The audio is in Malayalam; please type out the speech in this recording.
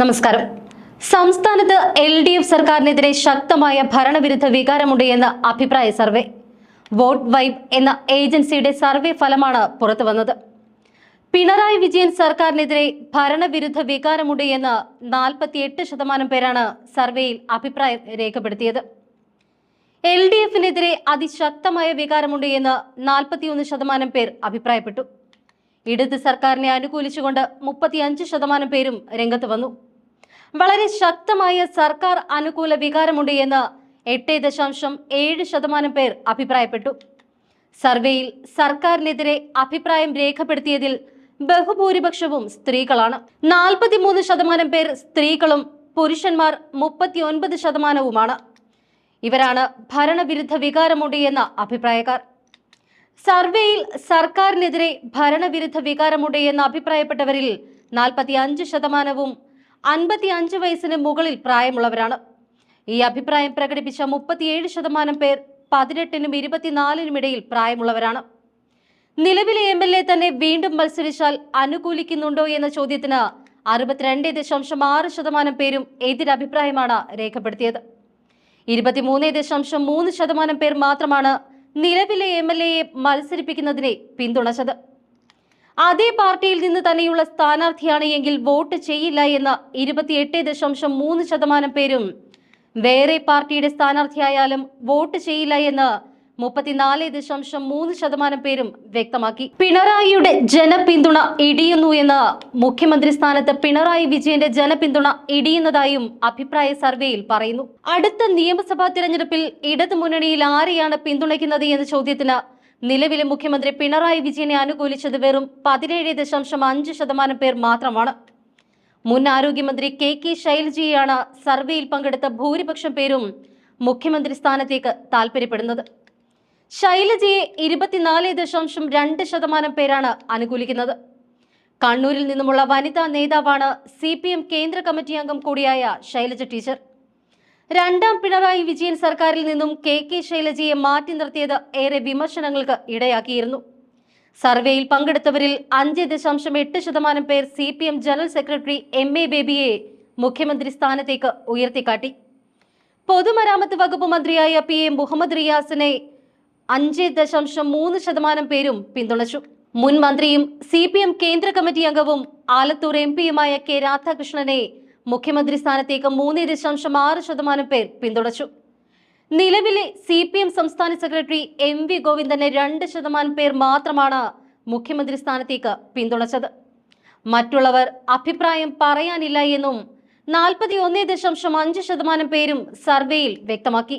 നമസ്കാരം. സംസ്ഥാനത്ത് എൽ ഡി എഫ് സർക്കാരിനെതിരെ ശക്തമായ ഭരണവിരുദ്ധ വികാരമുണ്ട് എന്ന അഭിപ്രായ സർവേ. വോട്ട് വൈബ് എന്ന ഏജൻസിയുടെ സർവേ ഫലമാണ് പുറത്തുവന്നത്. പിണറായി വിജയൻ സർക്കാരിനെതിരെ ഭരണവിരുദ്ധ വികാരമുണ്ട് എന്ന് നാൽപ്പത്തിയെട്ട് ശതമാനം പേരാണ് സർവേയിൽ അഭിപ്രായം രേഖപ്പെടുത്തിയത്. എൽ ഡി എഫിനെതിരെ അതിശക്തമായ വികാരമുണ്ട് എന്ന് നാൽപ്പത്തിയൊന്ന് ശതമാനം പേർ അഭിപ്രായപ്പെട്ടു. ഇടത് സർക്കാരിനെ അനുകൂലിച്ചുകൊണ്ട് മുപ്പത്തിയഞ്ച് ശതമാനം പേരും രംഗത്ത് വന്നു. വളരെ ശക്തമായ സർക്കാർ അനുകൂല വികാരമുണ്ട് എന്ന് എട്ട് ദശാംശം ഏഴ് ശതമാനം പേർ അഭിപ്രായപ്പെട്ടു. സർവേയിൽ സർക്കാരിനെതിരെ അഭിപ്രായം രേഖപ്പെടുത്തിയതിൽ ബഹുഭൂരിപക്ഷവും സ്ത്രീകളാണ്. നാൽപ്പത്തിമൂന്ന് ശതമാനം പേർ സ്ത്രീകളും പുരുഷന്മാർ മുപ്പത്തിയൊൻപത് ശതമാനവുമാണ്. ഇവരാണ് ഭരണവിരുദ്ധ വികാരമുണ്ട് എന്ന അഭിപ്രായക്കാർ. സർവേയിൽ സർക്കാരിനെതിരെ ഭരണവിരുദ്ധ വികാരമുണ്ട് എന്ന് അഭിപ്രായപ്പെട്ടവരിൽ നാൽപ്പത്തി അഞ്ച് ശതമാനവും അൻപത്തി അഞ്ച് വയസ്സിന് മുകളിൽ പ്രായമുള്ളവരാണ്. ഈ അഭിപ്രായം പ്രകടിപ്പിച്ച മുപ്പത്തിയേഴ് ശതമാനം പേർ പതിനെട്ടിനും ഇരുപത്തിനാലിനും ഇടയിൽ പ്രായമുള്ളവരാണ്. നിലവിലെ എം എൽ എ തന്നെ വീണ്ടും മത്സരിച്ചാൽ അനുകൂലിക്കുന്നുണ്ടോ എന്ന ചോദ്യത്തിന് അറുപത്തിരണ്ട് ദശാംശം ആറ് ശതമാനം പേരും എതിരഭിപ്രായമാണ് രേഖപ്പെടുത്തിയത്. ഇരുപത്തിമൂന്ന് ദശാംശം മൂന്ന് ശതമാനം പേർ മാത്രമാണ് നിലവിലെ എം എൽ എയെ മത്സരിപ്പിക്കുന്നതിനെ പിന്തുണച്ചത്. അതേ പാർട്ടിയിൽ നിന്ന് തന്നെയുള്ള സ്ഥാനാർത്ഥിയാണ് എങ്കിൽ വോട്ട് ചെയ്യില്ല എന്ന് ഇരുപത്തിയെട്ട് ദശാംശം മൂന്ന് ശതമാനം പേരും വേറെ പാർട്ടിയുടെ സ്ഥാനാർത്ഥിയായാലും വോട്ട് ചെയ്യില്ല എന്ന് മുപ്പത്തിനാല് ദശാംശം മൂന്ന് ശതമാനം പേരും വ്യക്തമാക്കി. പിണറായിയുടെ ജനപിന്തുണ ഇടിയുന്നു എന്ന് മുഖ്യമന്ത്രി സ്ഥാനത്ത് പിണറായി വിജയന്റെ ജനപിന്തുണ ഇടിയുന്നതായും അഭിപ്രായ സർവേയിൽ പറയുന്നു. അടുത്ത നിയമസഭാ തിരഞ്ഞെടുപ്പിൽ ഇടതുമുന്നണിയിൽ ആരെയാണ് പിന്തുണയ്ക്കുന്നത് എന്ന ചോദ്യത്തിന് നിലവിലെ മുഖ്യമന്ത്രി പിണറായി വിജയനെ അനുകൂലിച്ചത് വെറും പതിനേഴ് ദശാംശം അഞ്ച് ശതമാനം പേർ മാത്രമാണ്. മുൻ ആരോഗ്യമന്ത്രി കെ കെ ശൈലജയാണ് സർവേയിൽ പങ്കെടുത്ത ഭൂരിപക്ഷം പേരും മുഖ്യമന്ത്രി സ്ഥാനത്തേക്ക് താൽപര്യപ്പെടുന്നത്. ശൈലജയെ ഇരുപത്തിനാല് ദശാംശം രണ്ട് ശതമാനം പേരാണ് അനുകൂലിക്കുന്നത്. കണ്ണൂരിൽ നിന്നുമുള്ള വനിതാ നേതാവാണ് സി കേന്ദ്ര കമ്മിറ്റി അംഗം കൂടിയായ ശൈലജ ടീച്ചർ. രണ്ടാം പിണറായി വിജയൻ സർക്കാരിൽ നിന്നും കെ കെ ശൈലജയെ മാറ്റി നിർത്തിയത് ഏറെ വിമർശനങ്ങൾക്ക് ഇടയാക്കിയിരുന്നു. സർവേയിൽ പങ്കെടുത്തവരിൽ അഞ്ച് ദശാംശം എട്ട് ശതമാനം പേർ C P M general secretary M A ബേബിയെ മുഖ്യമന്ത്രി സ്ഥാനത്തേക്ക് ഉയർത്തിക്കാട്ടി. പൊതുമരാമത്ത് വകുപ്പ് മന്ത്രിയായ പി എ മുഹമ്മദ് റിയാസിനെ അഞ്ച് ദശാംശം മൂന്ന് ശതമാനം പേരും പിന്തുണച്ചു. മുൻ മന്ത്രിയും സി പി എം കേന്ദ്ര കമ്മിറ്റി അംഗവും ആലത്തൂർ എം പിയുമായ കെ രാധാകൃഷ്ണനെ മുഖ്യമന്ത്രി സ്ഥാനത്തേക്ക് മൂന്ന് ദശാംശം ആറ് ശതമാനം പേർ പിന്തുണച്ചു. നിലവിലെ സി പി എം സംസ്ഥാന സെക്രട്ടറി എം വി ഗോവിന്ദനെ രണ്ട് ശതമാനം പേർ മാത്രമാണ് മുഖ്യമന്ത്രി സ്ഥാനത്തേക്ക് പിന്തുണച്ചത്. മറ്റുള്ളവർ അഭിപ്രായം പറയാനില്ല എന്നും നാൽപ്പത്തി ഒന്ന് ദശാംശം അഞ്ച് ശതമാനം പേരും സർവേയിൽ വ്യക്തമാക്കി.